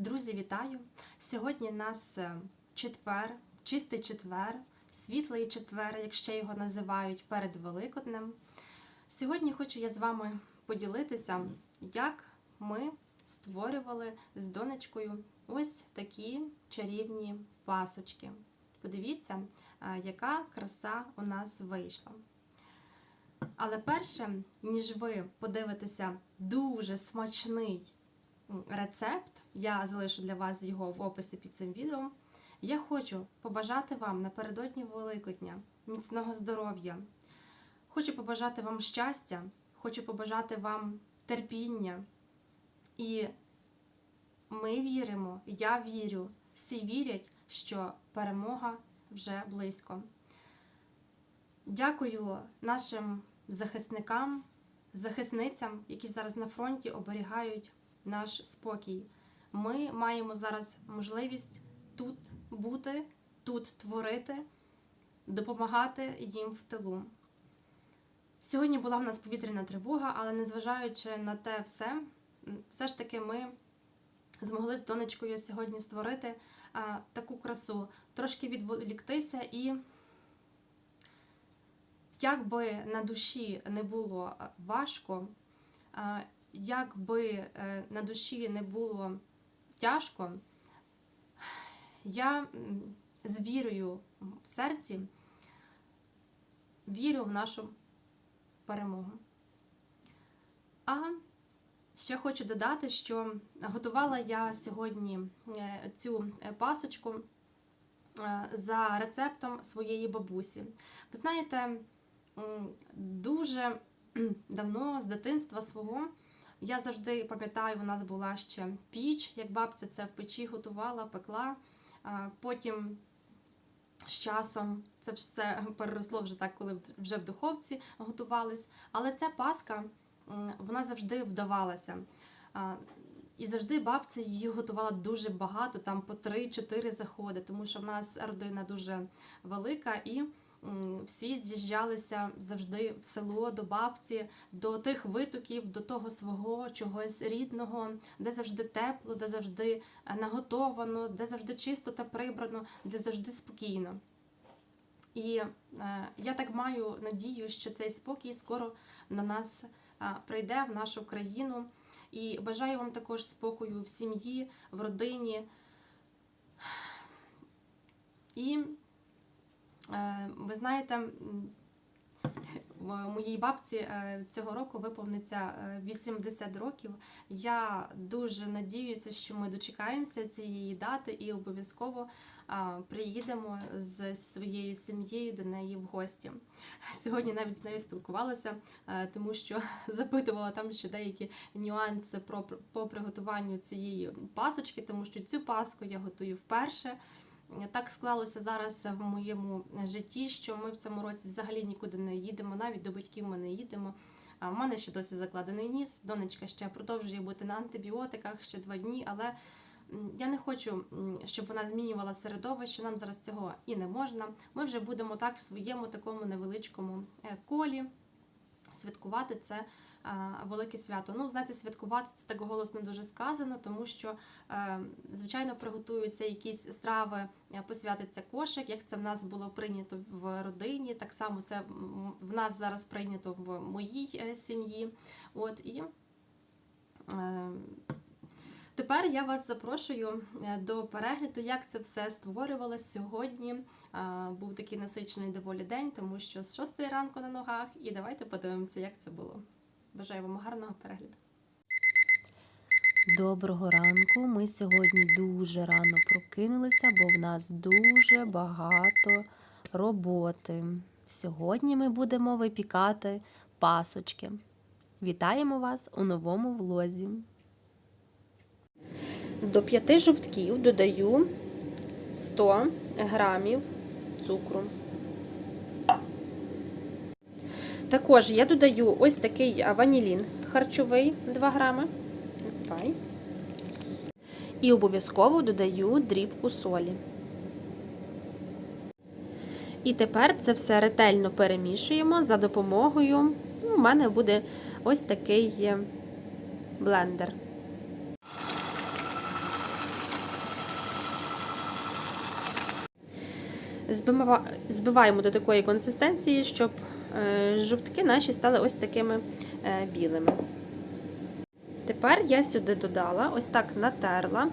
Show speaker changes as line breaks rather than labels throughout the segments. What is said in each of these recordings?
Друзі, вітаю! Сьогодні у нас е, четвер, чистий четвер, світлий четвер, як ще його називають, перед Великоднем. Сьогодні хочу я з вами поділитися, як ми створювали з донечкою ось такі чарівні пасочки. Подивіться, е, яка краса у нас вийшла. Але перше, ніж ви подивитеся дуже смачний рецепт, я залишу для вас його в описі під цим відео. Я хочу побажати вам напередодні Великодня міцного здоров'я. Хочу побажати вам щастя, хочу побажати вам терпіння. І ми віримо, я вірю, всі вірять, що перемога вже близько. Дякую нашим захисникам, захисницям, які зараз на фронті оберігають наш спокій. Ми маємо зараз можливість тут бути, тут творити, допомагати їм в тилу. Сьогодні була в нас повітряна тривога, але незважаючи на те все, все ж таки ми змогли з донечкою сьогодні створити а, таку красу, трошки відволіктися і. Як би на душі не було важко, як би на душі не було тяжко, я з вірою в серці вірю в нашу перемогу. А ще хочу додати, що готувала я сьогодні е, цю пасочку е, за рецептом своєї бабусі. Ви знаєте, дуже давно з дитинства свого. Я завжди пам'ятаю, у нас була ще піч, як бабця це в печі готувала, пекла. Потім з часом це все переросло вже так, коли вже в духовці готувались. Але ця паска вона завжди вдавалася. І завжди бабця її готувала дуже багато, там по 3-4 заходи, тому що в нас родина дуже велика і всі з'їжджалися завжди в село до бабці, до тих витоків, до того свого чогось рідного, де завжди тепло, де завжди е, наготовано, де завжди чисто та прибрано, де завжди спокійно. І е, я так маю надію, що цей спокій скоро на нас е, прийде в нашу країну. І бажаю вам також спокою в сім'ї, в родині. І ви знаєте, моїй бабці е, цього року виповниться 80 е, років. Я дуже надіюся, що ми дочекаємося цієї дати і обов'язково приїдемо з своєю сім'єю до неї в гості. Сьогодні навіть з нею спілкувалася, тому що запитувала там ще деякі нюанси про по приготуванню цієї пасочки, тому що цю паску я готую вперше. Так склалося зараз в моєму житті, що ми в цьому році взагалі нікуди не їдемо, навіть до батьків ми не їдемо. У мене ще досі закладений ніс. Донечка ще продовжує бути на антибіотиках ще два дні, але я не хочу, щоб вона змінювала середовище. Нам зараз цього і не можна. Ми вже будемо так в своєму такому невеличкому е, колі святкувати це велике свято. Ну, знаєте, святкувати це так голосно дуже сказано, тому що, е, звичайно, приготуються якісь страви, е, посвятиться кошик, як це в нас було прийнято в родині. Так само це в нас зараз прийнято в моїй е, сім'ї. От і Тепер я вас запрошую до перегляду, як це все створювалося сьогодні. Був такий насичений доволі день, тому що з 6 ранку на ногах, і давайте подивимося, як це було. Бажаю вам гарного перегляду.
Доброго ранку. Ми сьогодні дуже рано прокинулися, бо в нас дуже багато роботи. Сьогодні ми будемо випікати пасочки. Вітаємо вас у новому влозі.
До 5 жовтків додаю 100 грамів цукру. Також я додаю ось такий ванілін харчовий 2 грами. звай. І обов'язково додаю дрібку солі. І тепер це все ретельно перемішуємо за допомогою. Ну, У мене буде ось такий е, блендер. Збиваємо до такої консистенції, щоб жовтки наші стали ось такими е, білими. Тепер я сюди додала, ось так натерла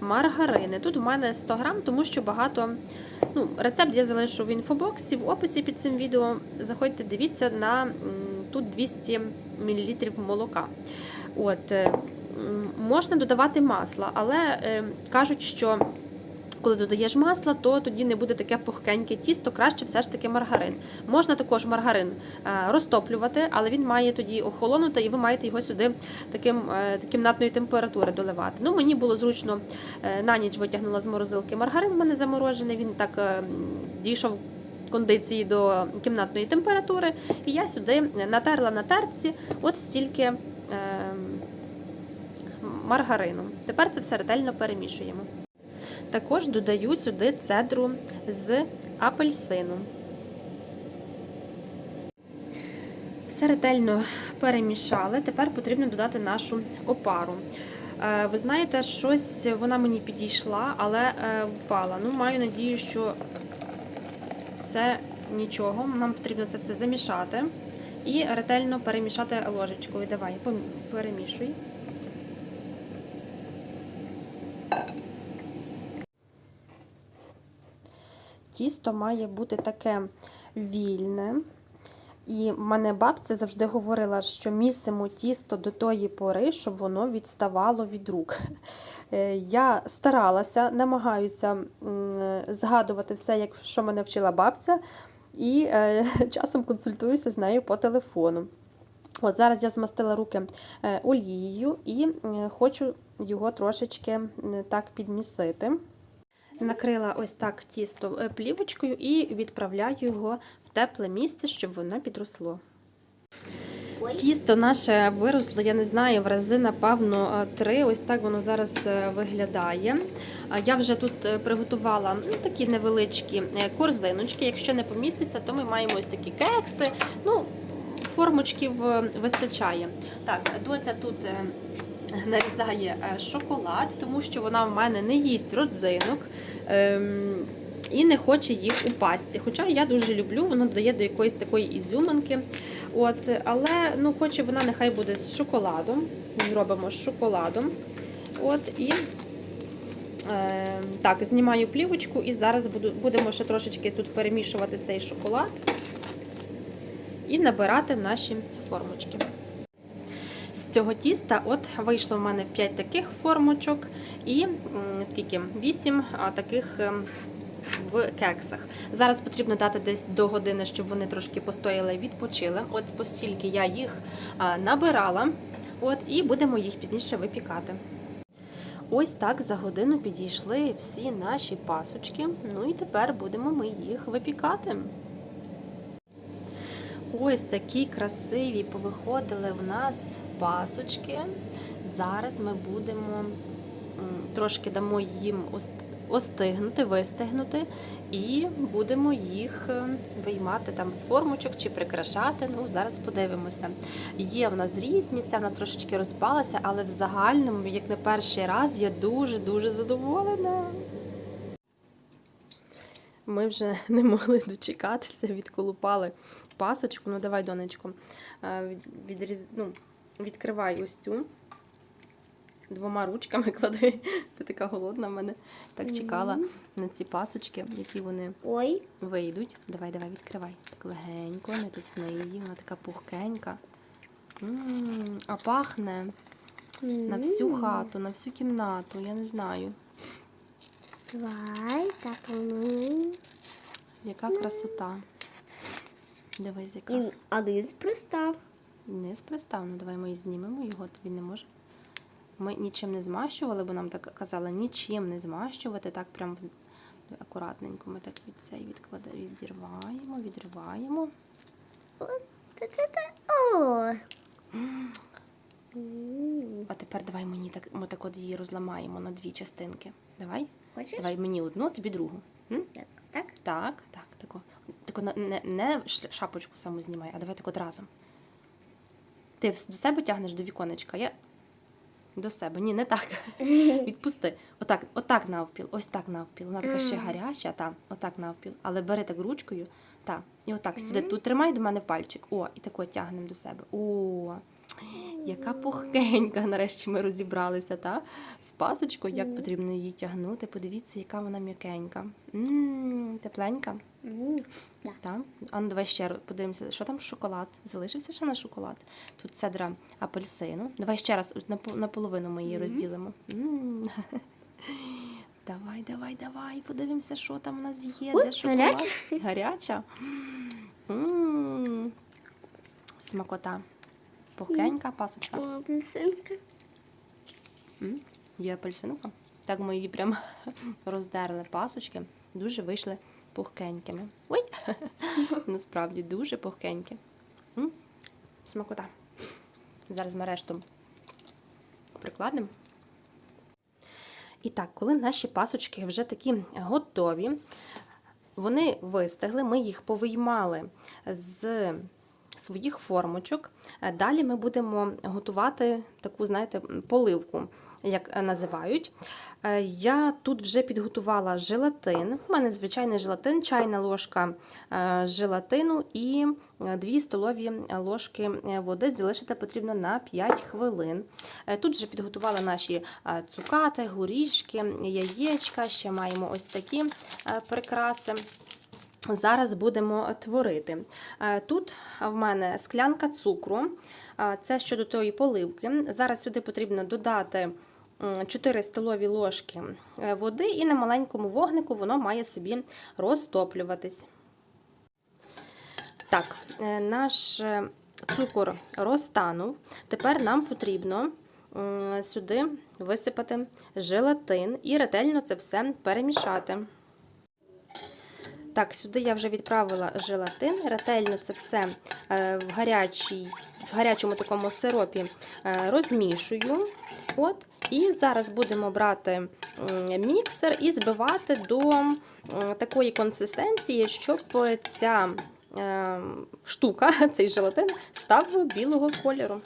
маргарини. Тут в мене 100 грам, тому що багато. Ну, рецепт я залишу в інфобоксі, в описі під цим відео. Заходьте, дивіться на тут 200 мл молока. От, е, можна додавати масло, але е, кажуть, що коли додаєш масло, то тоді не буде таке пухкеньке тісто, краще все ж таки маргарин. Можна також маргарин е, розтоплювати, але він має тоді охолонути, і ви маєте його сюди таким е, кімнатної температури доливати. Ну, мені було зручно е, на ніч витягнула з морозилки маргарин, в мене заморожений, він так дійшов. Кондиції до кімнатної температури, і я сюди натерла на терці от стільки е, маргарину. Тепер це все ретельно перемішуємо. Також додаю сюди цедру з апельсину. Все ретельно перемішали. Тепер потрібно додати нашу опару. Е, Ви знаєте, щось вона мені підійшла, але е, впала. Ну, маю надію, що все нічого. Нам потрібно це все замішати і ретельно перемішати ложечкою. Давай, перемішуй. Тісто має бути таке вільне. І мене бабця завжди говорила, що місимо тісто до тої пори, щоб воно відставало від рук. Е, Я старалася, намагаюся згадувати все, що мене вчила бабця, і е, часом консультуюся з нею по телефону. От зараз я змастила руки е, олією і хочу його трошечки так підмісити. Накрила ось так тісто е, плівочкою і відправляю його в тепле місце, щоб воно підросло. Тісто наше виросло, я не знаю, в рази, напевно, е, три. Ось так воно зараз е, виглядає. Я вже тут приготувала ну, такі невеличкі корзиночки. Якщо не поміститься, то ми маємо ось такі кекси. Ну, формочків вистачає. Так, доця тут нарізає е, шоколад, тому що вона в мене не їсть родзинок. ем, І не хоче їх у пасті. Хоча я дуже люблю, воно додає до якоїсь такої ізюминки. От, але ну, хоче вона нехай буде з шоколадом. Зробимо з шоколадом. От, і е, так, знімаю плівочку і зараз буду, будемо ще трошечки тут перемішувати цей шоколад і набирати наші формочки. Цього тіста от вийшло в мене 5 таких формочок і скільки? 8 таких ем, в кексах. Зараз потрібно дати десь до години, щоб вони трошки постояли і відпочили. От постільки я їх набирала, от, і будемо їх пізніше випікати. Ось так за годину підійшли всі наші пасочки. Ну і тепер будемо ми їх випікати. Ось такі красиві повиходили в нас пасочки. Зараз ми будемо трошки дамо їм остигнути, вистигнути, і будемо їх е, виймати там з формочок чи прикрашати. Ну, зараз подивимося. Є в нас різні, ця вона трошечки розпалася, але в загальному, як на перший раз, я дуже-дуже задоволена. Ми вже не могли дочекатися, відколупали пасочку. Ну, давай, донечко, е, відріз... ну, відкривай ось цю. Двома ручками клади. Ти така голодна в мене. Так чекала на ці пасочки, які вони
Ой,
вийдуть. Давай, давай, відкривай. Так легенько, не тисни її, вона така пухкенька. м а пахне на всю хату, на всю кімнату, я не знаю.
Давай, так ну.
Яка красота. Дивись, яка.
І один пристав.
Не спристав, ну давай ми її знімемо, його тобі не може. Ми нічим не змащували, бо нам так казали, нічим не змащувати, так прям акуратненько ми так від цей відкладаємо, відірваємо, відриваємо.
О.
А тепер давай мені так, ми так от її розламаємо на дві частинки. Давай.
Хочеш?
Давай мені одну, тобі другу. М?
Так, так.
Так, так, тако. Тако не, не шапочку саму знімай, а давай так от разом. Ти до себе тягнеш до віконечка. Я... До себе. Ні, не так. Відпусти. Отак, отак навпіл, ось так навпіл. Вона така ще гаряча, та, отак навпіл. Але бери так ручкою, та, і отак сюди. Тут тримай до мене пальчик. О, і тако тягнемо до себе. О, яка пухкенька. Нарешті ми розібралися, та? З пасочкою, як потрібно її тягнути. Подивіться, яка вона м'якенька. М, Тепленька. Так. А ну давай ще раз подивимося, що там шоколад. Залишився ще на шоколад. Тут цедра апельсину. Давай ще раз наполовину ми її розділимо. Давай, давай, давай. Подивимося, що там у нас є. Де шоколад?
гаряча.
Гаряча? Смакота. Пухкенька пасочка.
Апельсинка.
М, Є апельсинка. Так ми її прям роздерли пасочки. Дуже вийшли пухкенькими. Ой! Насправді дуже пухкенькі. М, Смакота. Зараз ми решту прикладемо. І так, коли наші пасочки вже такі готові, вони вистигли, ми їх повиймали з своїх формочок. Е, Далі ми будемо готувати таку, знаєте, поливку, як називають. Е, Я тут вже підготувала желатин. У мене звичайний желатин, чайна ложка е, желатину і 2 столові ложки е, води. Залишити потрібно на 5 хвилин. Е, Тут вже підготувала наші е, цукати, горішки, яєчка. Ще маємо ось такі е, прикраси. Зараз будемо творити. Е, Тут в мене склянка цукру, Е, це щодо тої поливки. Зараз сюди потрібно додати 4 столові ложки е, води, і на маленькому вогнику воно має собі розтоплюватись. Так, наш цукор розтанув. Тепер нам потрібно сюди висипати желатин і ретельно це все перемішати. Так, сюди я вже відправила желатин. Ретельно це все е, в, гарячій, в гарячому такому сиропі е, розмішую. От. І зараз будемо брати міксер і збивати до такої консистенції, щоб ця е, штука, цей желатин, став білого кольору.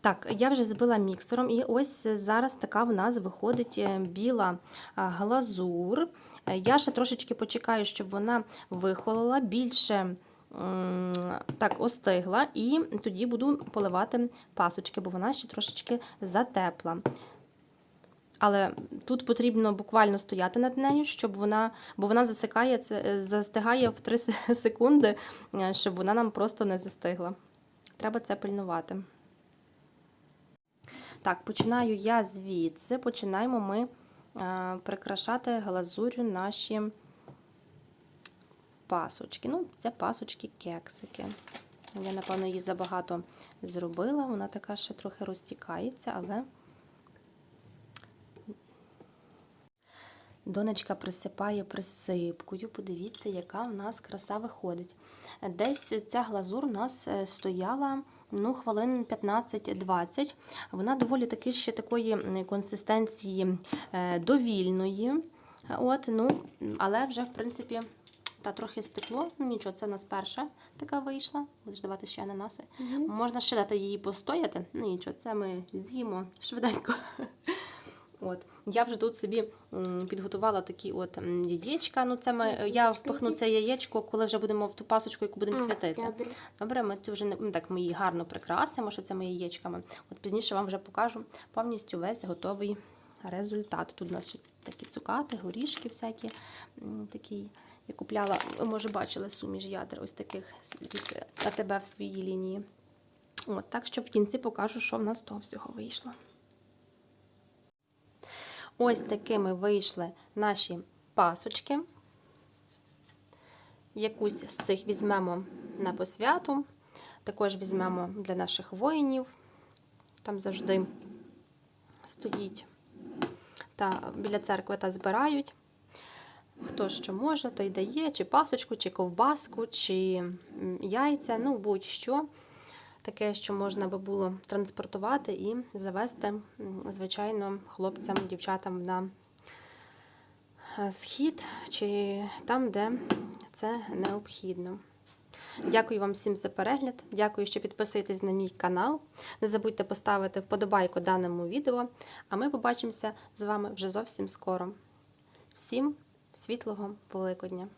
Так, я вже збила міксером, і ось зараз така в нас виходить біла глазур. Е, Я ще трошечки почекаю, щоб вона вихолола більше так остигла, і тоді буду поливати пасочки, бо вона ще трошечки затепла. Але тут потрібно буквально стояти над нею, щоб вона, бо вона засикає, е, застигає в 3 секунди, е, щоб вона нам просто не застигла. Треба це пильнувати. Так, починаю я звідси. Починаємо ми прикрашати глазурю наші пасочки. Ну, це пасочки-кексики. Я, напевно, її забагато зробила. Вона така ще трохи розтікається, але донечка присипає присипкою. Подивіться, яка в нас краса виходить. Десь ця глазур у нас е, стояла ну, хвилин 15-20. Вона доволі таки ще такої консистенції е, довільної. От, ну, але вже, в принципі, та трохи стекло. Ну нічого, це в нас перша така вийшла. Будеш давати ще ананаси.
Угу.
Можна ще дати її постояти. Ну нічого, це ми з'їмо швиденько. От. Я вже тут собі підготувала такі от яєчка. Ну, це ми, я впихну це яєчко, коли вже будемо в ту пасочку, яку будемо святити.
Добре.
Добре, ми цю вже не так ми її гарно прикрасимо, що цими яєчками. От пізніше вам вже покажу повністю весь готовий результат. Тут у нас ще такі цукати, горішки всякі такі. Я купляла, ви може бачили суміш ядер, ось таких від АТБ в своїй лінії. От, так що в кінці покажу, що в нас того всього вийшло. Ось такими вийшли наші пасочки. Якусь з цих візьмемо на посвяту. Також візьмемо для наших воїнів. Там завжди стоїть та біля церкви та збирають. Хто що може, той дає, чи пасочку, чи ковбаску, чи яйця, ну будь-що. Таке, що можна би було транспортувати і завести, звичайно, хлопцям, дівчатам на е, схід, чи там, де це необхідно. Дякую вам всім за перегляд. Дякую, що підписуєтесь на мій канал. Не забудьте поставити вподобайку даному відео. А ми побачимося з вами вже зовсім скоро. Всім світлого Великодня!